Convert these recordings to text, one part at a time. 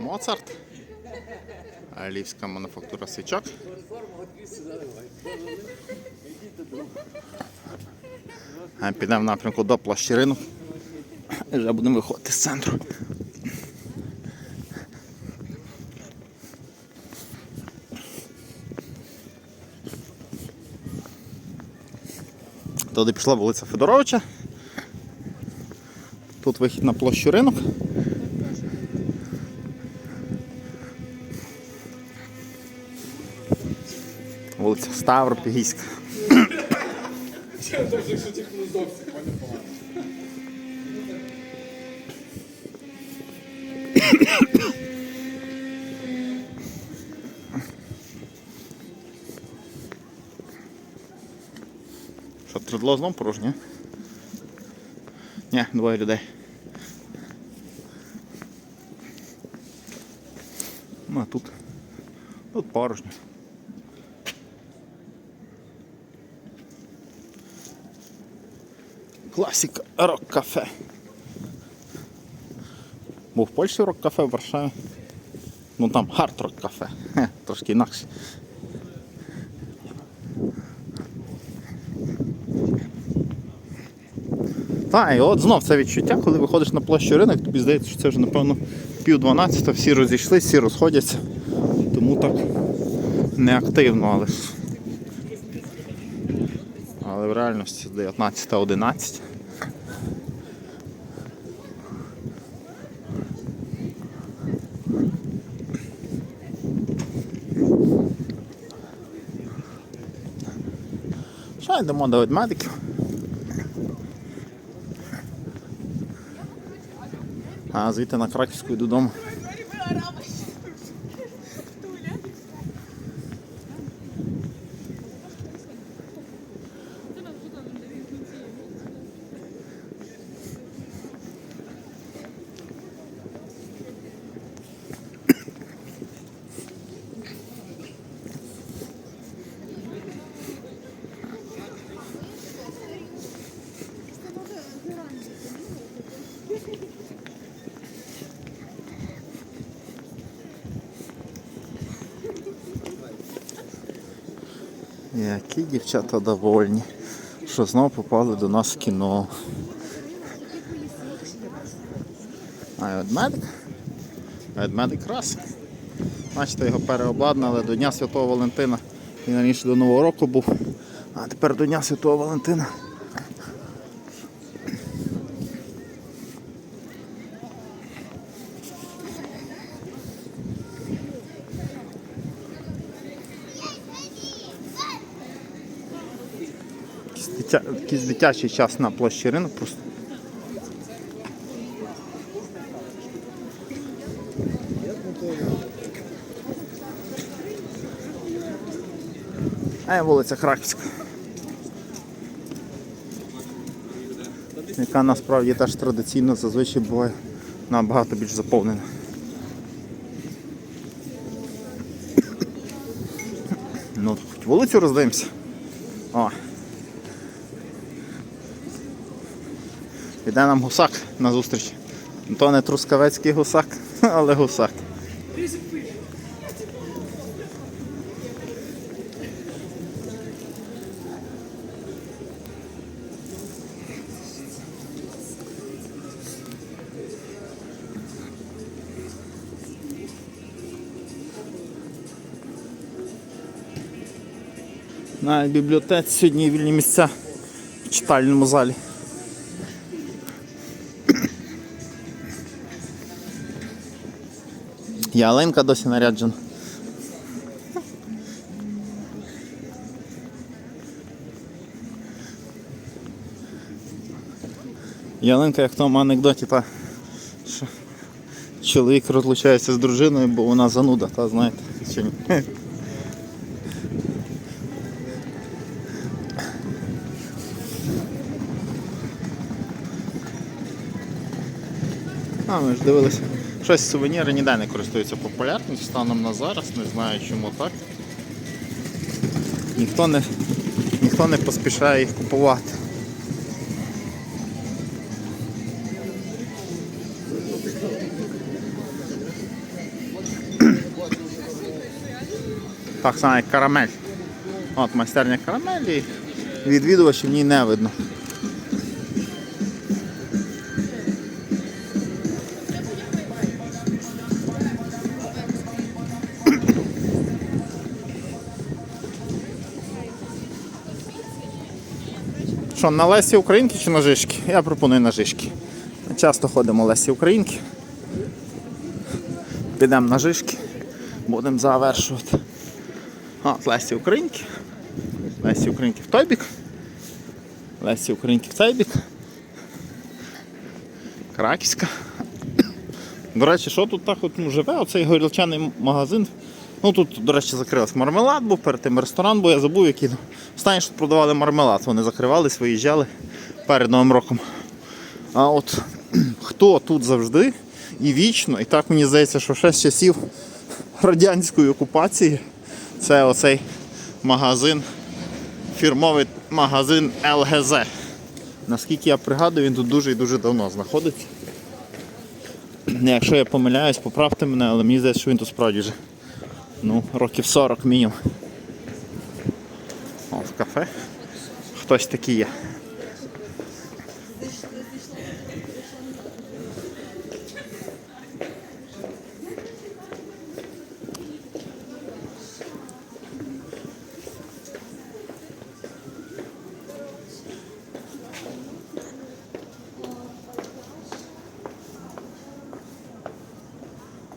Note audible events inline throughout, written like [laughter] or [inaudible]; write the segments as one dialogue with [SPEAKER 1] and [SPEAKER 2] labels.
[SPEAKER 1] Моцарт. Львівська мануфактура свічок. Підемо в напрямку до площі ринок. І вже будемо виходити з центру. Туди пішла вулиця Федоровича. Тут вихід на площу ринок. Вулиця Ставропігійська. Що, тредло знов порожнє? Ні, двоє людей. Ну, а тут. Тут порожньо. Класика рок-кафе. Був в Польщі рок-кафе в Варшаві. Ну там хард-рок кафе. Хе, трошки інакше. Так, і от знов це відчуття, коли виходиш на площу ринок, тобі здається, що це вже напевно пів дванадцята, всі розійшлися, всі розходяться. Тому так неактивно, але ж. Але в реальності 19.11. Що йдемо до ведмедиків? А звідти на Краківську йду додому. Які дівчата довольні, що знову попали до нас в кіно. А ведмедик? Ведмедик раз. Бачите, його переобладнали до Дня Святого Валентина. Він раніше до Нового року був, а тепер до Дня Святого Валентина. Якийсь дитячий час на площі ринок просто. А я вулиця Краківська. Яка насправді теж традиційно зазвичай буває набагато більш заповнена. Ну, вулицю роздивимося. О. Іде нам гусак на зустріч. То не трускавецький гусак, [laughs] але гусак. На бібліотеці сьогодні вільні місця в читальному залі. Ялинка досі наряджена. Ялинка, як в тому анекдоті, та, що чоловік розлучається з дружиною, бо вона зануда, та знаєте, чи ні? А, ми ж дивилися щось сувеніри ніде не користуються популярністю станом на зараз, не знаю чому так. Ніхто не, ніхто не поспішає їх купувати. Так само як карамель. От майстерня карамелі, відвідувачів в ній не видно. Що, на Лесі Українки чи на Жишки? Я пропоную на Жишки. Часто ходимо Лесі Українки. Підемо на Жишки. Будемо завершувати. От Лесі Українки. Лесі Українки в той бік. Лесі Українки в цей бік. Краківська. До речі, що тут так от живе? Оцей горілчаний магазин. Ну тут, до речі, закривався мармелад був, перед тим ресторан, бо я забув, який. ну, Останнє, що продавали мармелад. Вони закривались, виїжджали перед Новим роком. А от [clears throat] хто тут завжди і вічно, і так мені здається, що ще з часів радянської окупації це оцей магазин, фірмовий магазин ЛГЗ. Наскільки я пригадую, він тут дуже і дуже давно знаходиться. [clears throat] Якщо я помиляюсь, поправте мене, але мені здається, що він тут справді вже ну, років 40 мінімум. О, в кафе. Хтось такий є.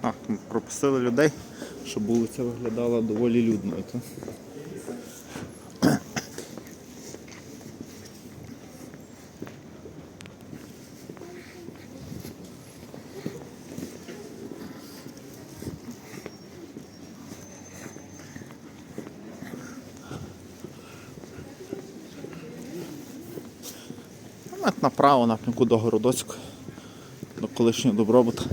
[SPEAKER 1] А, пропустили людей, щоб вулиця виглядала доволі людною. То. Направо напрямку до Городоцького, до колишнього добробута.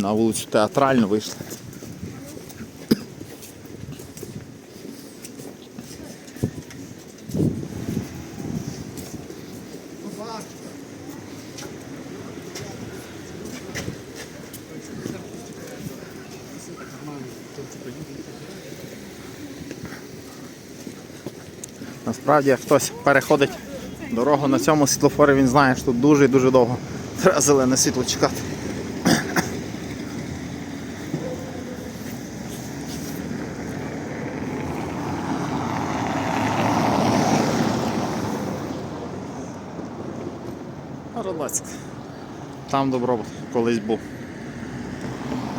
[SPEAKER 1] На вулицю театрально вийшли. Насправді, як хтось переходить дорогу на цьому світлофорі, він знає, що тут дуже і дуже довго треба зелене світло чекати. Городоцьк. Там добробут колись був.